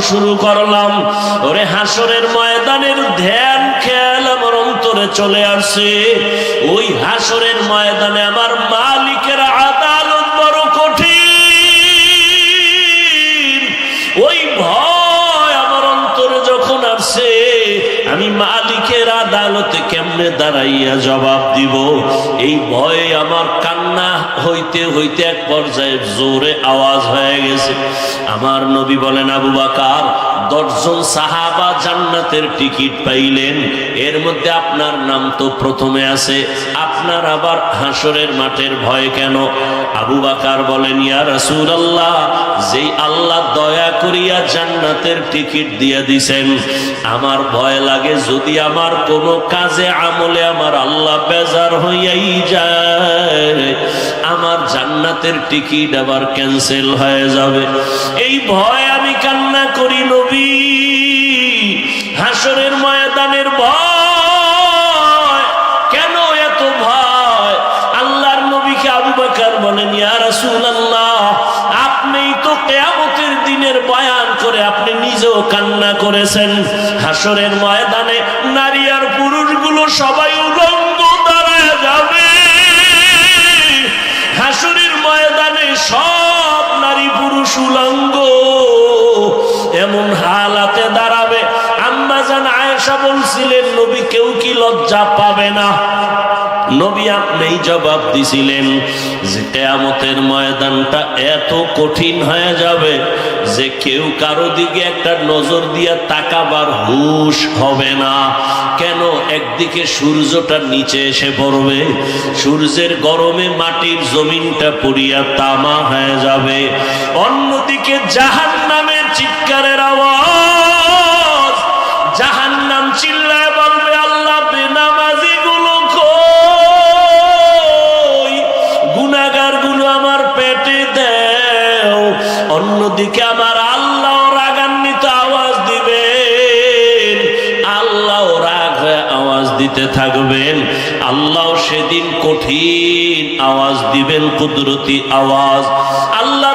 শুরু করলাম। ওরে হাসরের ময়দানের ধ্যান খেয়াল আমার অন্তরে চলে আসে ওই হাসরের ময়দানে আমার মালিকের মালিকের আদালতে কেমনে দাঁড়াইয়া জবাব দিব? এই ভয়ে আমার কান্না হইতে হইতে এক পর্যায়ে জোরে আওয়াজ হয়ে গেছে। আমার নবী বলেন, আবু বাকার দশজন সাহাবা জান্নাতের টিকিট পাইলেন। এর মধ্যে আপনার নাম তো প্রথমে আছে। আপনার আবার হাসরের মাঠের ভয় কেন? আবু বাকার বলেন, ইয়া রাসূল আল্লাহ যেই আল্লাহ দয়া করিয়া জান্নাতের টিকিট দিয়ে দিছেন, আমার ভয় লাগে যদি আমার কোনো কাজে আমলে আমার আল্লাহ বেজার হইয়াই যায়। আমার জান্নাতের টিকিট আবার ক্যান্সেল হয়ে যাবে। এই ভয় বকর বলেন, ইয়া রাসূলুল্লাহ, আপনিই তো কিয়ামতের দিনের বয়ান করে আপনি নিজেও কান্না করেছেন। হাসরের ময়দানে নারী আর পুরুষগুলো সবাই বলছিলেন নবী কেউ কি লজ্জা পাবে না? নবী আপনিই জবাব দিছিলেন, যে কেয়ামতের ময়দানটা এত কঠিন হয়ে যাবে যে কেউ কারও দিকে একটা নজর দিয়া তাকাবার হুশ হবে না। কেন একদিকে সূর্যটা নিচে এসে পড়বে, সূর্যের গরমে মাটির জমিনটা পুড়িয়া তামা হয়ে যাবে। অন্যদিকে জাহান নামের চিৎকারের আওয়াজ অন্যদিকে আমার আল্লাহ রাগান্বিত আওয়াজ দিবেন। আল্লাহ রাগ আওয়াজ দিতে থাকবেন। আল্লাহ সেদিন কঠিন আওয়াজ দিবেন, কুদরতি আওয়াজ। আল্লাহ